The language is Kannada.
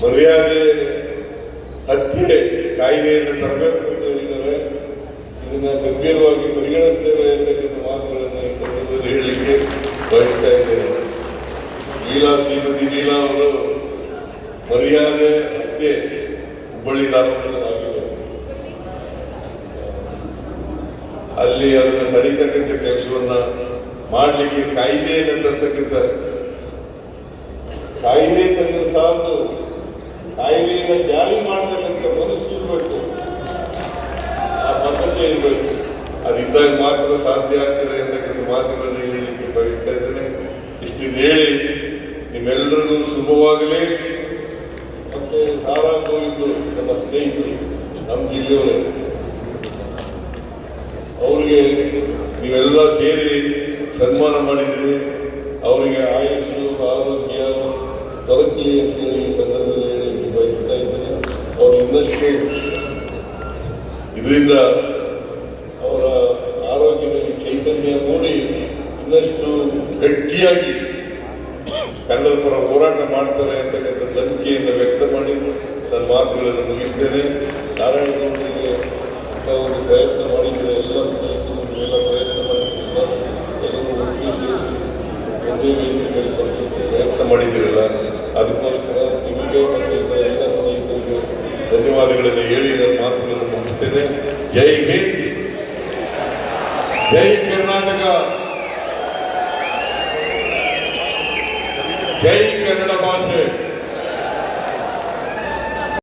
ಮರ್ಯಾದೆ ಹತ್ಯೆ ಕಾಯ್ದೆಯನ್ನು ತರಬೇಕು ಹೇಳಿದ್ದಾರೆ. ಇದನ್ನ ಗಂಭೀರವಾಗಿ ಪರಿಗಣಿಸ್ತೇವೆ ಅಂತಕ್ಕಂಥ ಮಾತುಗಳನ್ನು ಈ ಸಂದರ್ಭದಲ್ಲಿ ಹೇಳಲಿಕ್ಕೆ ಬಯಸ್ತಾ ಇದ್ದೇನೆ. ಲೀಲಾ ಶ್ರೀಮತಿ ಲೀಲಾ ಅವರು ಮರ್ಯಾದೆ ಹತ್ಯೆ ಹುಬ್ಬಳ್ಳಿ ತಾಲೂಕಿನಲ್ಲಾಗಿದೆ ಅಲ್ಲಿ ಅದನ್ನು ತಡೀತಕ್ಕಂಥ ಕೆಲಸವನ್ನ ಮಾಡಲಿಕ್ಕೆ ಕಾಯ್ದೆ ಏನಂತಕ್ಕಂಥ ಕಾಯ್ದೆ ತಂದ್ರೆ ಸಾಲದು. ಕಾಯ್ದೆಯನ್ನು ಜಾರಿ ಮಾಡ್ತಕ್ಕಂಥ ಮನಸ್ಸು ಇರಬೇಕು. ಆ ಬದ್ಧತೆ ಇರಬೇಕು. ಅದಿದ್ದಾಗ ಮಾತ್ರ ಸಾಧ್ಯ ಆಗ್ತದೆ ಅಂತಕ್ಕಂಥ ಮಾತುಗಳನ್ನು ಹೇಳಲಿಕ್ಕೆ ಬಯಸ್ತಾ ಇದ್ದೇನೆ. ಇಷ್ಟಿದ್ದು ಹೇಳಿ ನಿಮ್ಮೆಲ್ಲರಿಗೂ ಶುಭವಾಗಲಿ. ಮತ್ತೆ ಸಾರಾ ಗೋವಿಂದು ನಮ್ಮ ಸ್ನೇಹಿತರು ನಮ್ಮ ಜಿಲ್ಲೆಯವರೇ ಅವರಿಗೆ ನೀವೆಲ್ಲ ಸೇರಿ ಸನ್ಮಾನ ಮಾಡಿದ್ದೀರಿ. ಅವರಿಗೆ ಆಯುಷು ಆರೋಗ್ಯ ದೊರಕಲಿ ಅಂತೇಳಿ ಈ ಸಂದರ್ಭದಲ್ಲಿ ಹೇಳಿ ಬಯಸ್ತಾ ಇದ್ದೀನಿ. ಅವರು ಇನ್ನಷ್ಟೇ ಇದರಿಂದ ಅವರ ಆರೋಗ್ಯದಲ್ಲಿ ಚೈತನ್ಯ ನೋಡಿ ಇನ್ನಷ್ಟು ಗಟ್ಟಿಯಾಗಿ ಕನ್ನಡ ಪರ ಹೋರಾಟ ಮಾಡ್ತಾರೆ ಅಂತಕ್ಕಂಥ ನಂಬಿಕೆಯನ್ನು ವ್ಯಕ್ತ ಮಾಡಿ. ನನ್ನ ಮಾತುಗಳನ್ನು ಮುಗಿಸ್ತೇನೆ. ಪ್ರಯತ್ನ ಮಾಡಿದ್ದೀರಲ್ಲ, ಅದಕ್ಕೋಸ್ಕರ ನಿಮಗೆ ಮತ್ತು ಎಲ್ಲ ಸ್ನೇಹಿತರಿಗೆ ಧನ್ಯವಾದಗಳನ್ನು ಹೇಳಿ, ನನ್ನ ಮಾತುಗಳನ್ನು ಮುಗಿಸ್ತೇನೆ. ಜೈ ಹಿಂದ್. ಜೈ ಕರ್ನಾಟಕ. ಜೈ ಕನ್ನಡ ಭಾಷೆ.